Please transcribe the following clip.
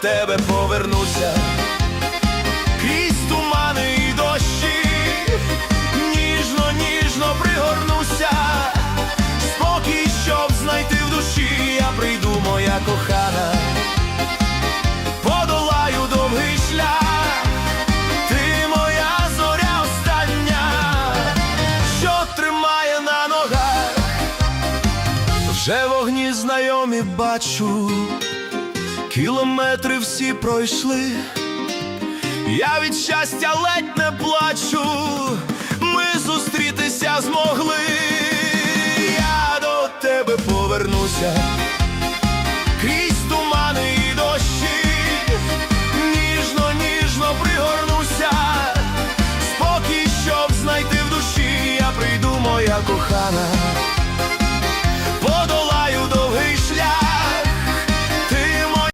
тебе повернуся. Крізь тумани і ніжно, ніжно пригорнуся. Спокій, щоб знайти в душі, я прийду, моя кохана. Подолаю довгий шлях, ти моя зоря остання, що тримає на ногах. Вже вогні знайомі бачу, кілометри всі пройшли. Я від щастя ледь не плачу, ми зустрітися змогли. Я до тебе повернуся,